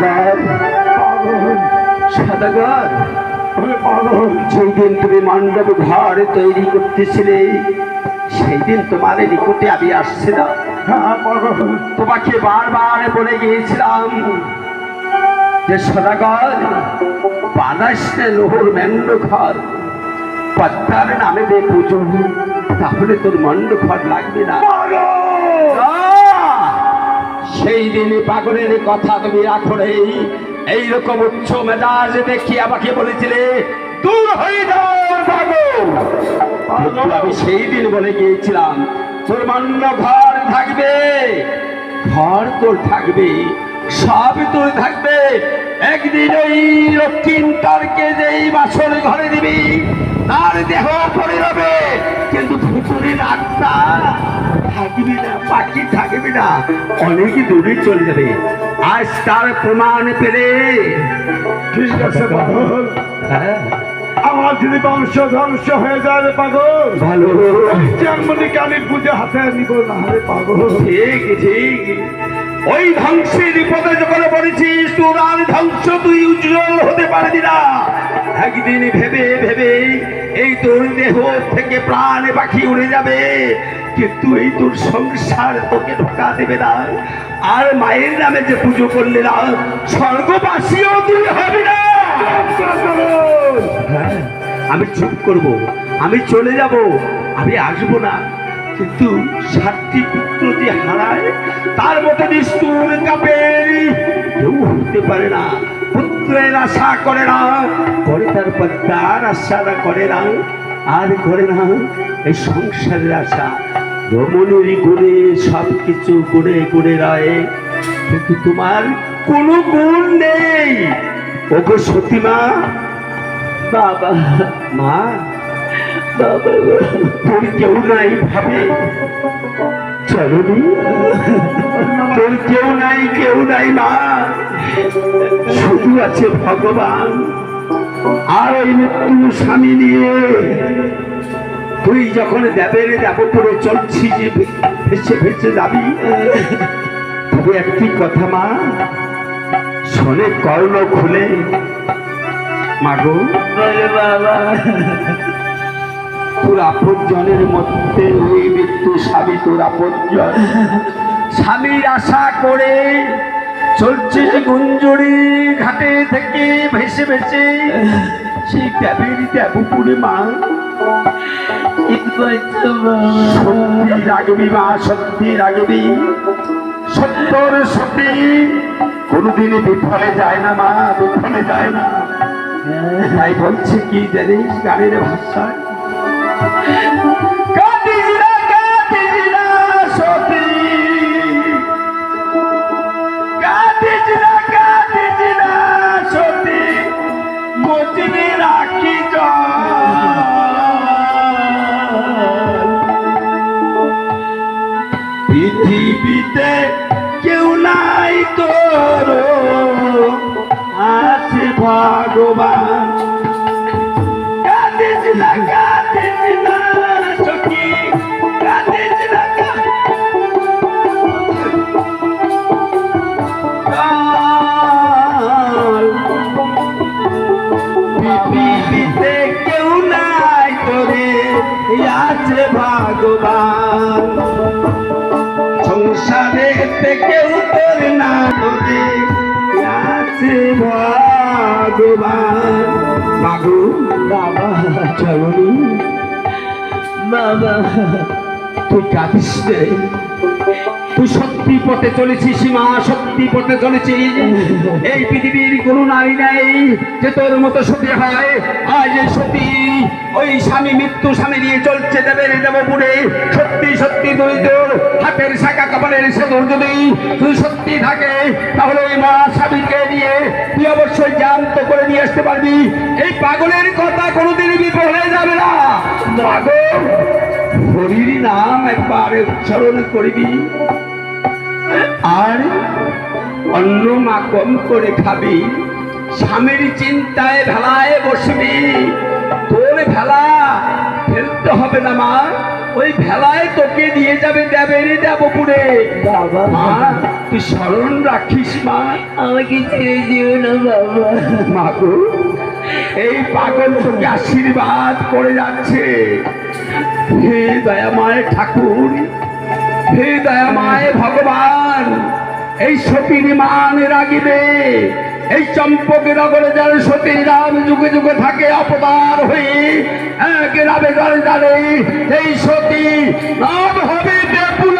পাগল সাদাগর যেদিন তুমি মণ্ডপ ঘর তৈরি করতেছিলে সেই দিন তোমার নিকটে আমি আসছিলাম। হ্যাঁ, হ্যাঁ, তোমাকে বারবার বলে গিয়েছিলাম যে সদাগর বাদাসে লোহর মেন্ড ঘর পদ্মার নামে দে পুজো তাহলে তোর মন্ড ঘর লাগবে না। সেই দিন পাগলের কথা তুমি রাখো রে এইরকম উচ্চ মেজাজ দেখি আমাকে বলেছিলে, দূর হয়ে যাও আমি সেই দিন বলে গিয়েছিলাম, তোর মান্য ঘর থাকবে, ঘর তোর থাকবে, সব তোর থাকবে। একদিন ওই রক্ষিণ তারকে যেই বাসর ঘরে দিবি তার দেহ পড়ে যাবে কিন্তু ভুতুরের আত্মা থাকবি না পাখি থাকবি না অনেক দূরে চলে যাবে। আজ তার প্রমাণ পেলে। ঠিক আছে পাগল। হ্যাঁ। আমার যদি বংশ ধ্বংস হয়ে যায় পাগল ভালো। জন্মনি কালীর পুজো হাতে নিব না রে পাগল। ঠিক ঠিক। ওই ধ্বংসের বিপদে যখন পড়েছিস তোর আর ধ্বংস তুই উজ্জ্বল হতে পারবি না। একদিন ভেবে ভেবে এই তোর দেহ থেকে প্রাণ পাখি উড়ে যাবে। কিন্তু এই তোর সংসার তোকে ঢোকা দেবে না। আর মায়ের নামে যে পুজো করলে না স্বর্গবাসীও তুই হবে না। হ্যাঁ, আমি চুপ করব আমি চলে যাব আমি আসব না। কিন্তু সাতটি পুত্র যে হারায় তার মতো নিষ্ঠুর কাপের কেউ হতে পারে না। পুত্রের আশা করে না করে তার পদ্মার আশা করে না, আর করে না, এই সংসারের আশা। রমণীর গুণে সব কিছু করে করে রায়। কিন্তু তোমার কোনো গুণ নেই। ওগো সতীমা, বাবা, মা তোর কেউ নাই ভাবে চলনি তোর কেউ নাই কেউ নাই মা শুধু আছে ভগবান আর ওই মৃত্যু স্বামী নিয়ে তুই যখন দেবের দেবপুরে চলছিস ভেসে ভেসে যাবি তবে একটি কথা মা শোনে কর্ণ খুলে মাগো বাবা। তোর আপনজনের মধ্যে ওই মৃত্যু স্বামী তোর আপনজন। স্বামীর আশা করে চলছিস গুঞ্জুরি ঘাটে থেকে ভেসে ভেসে সেই ট্যাবের ট্যাবুপুরে মা। সত্যি রাগবি মা, সত্যি রাগবি। সত্তর সত্যি। কোনোদিনই বিফলে যায় না মা, বিফলে যায় না। তাই বলছে কি জানিস গানের ভাষায়? Cara, আছে ভগবান। সংসারে কেউ তোর না তোরে। আছে ভগবান। বাবু বাবা চলনি বাবা তুই কাঁদিস রে। তুই সত্যি পথে চলেছিস মা সত্যি পথে চলেছিস। এই পৃথিবীর কোনো নারী নেই যে তোর মতো সতী হয়। আজ সতী, ওই স্বামী মৃত্যু স্বামী নিয়ে চলছে দেবের দেবপুরে। সত্যি সত্যি তুই তোর হাতের শাখা কপালের সেতুর যদি তুই সত্যি থাকে, তাহলে ওই মা স্বামীকে নিয়ে তুই অবশ্যই জ্যান্ত করে নিয়ে আসতে পারবি। এই পাগলের কথা কোনোদিনই বিফলে যাবে না। পাগল? হরির নাম একবার উচ্চারণ করবি। আর অন্য মা কম করে খাবি। স্বামীর চিন্তায় ভেলায় বসবি। তোর ভেলা ফেলতে হবে না মা। ওই ভেলায় তোকে নিয়ে যাবে দেবের দেবপুরে। বাবা। মা তুই স্মরণ রাখিস মা। আমাকে ছেড়ে দিও না বাবা। মা গো এই পাগল তোকে আশীর্বাদ করে যাচ্ছে। হে দয়াময় ঠাকুর, হে দয়াময় ভগবান, এই সতীর মান রাগিবে, এই চম্পক নগরে যার সতী রাম যুগে যুগে থাকে অপদার হয়ে, এক রাবে গড়ে এই সতী নাম হবে বেপুলা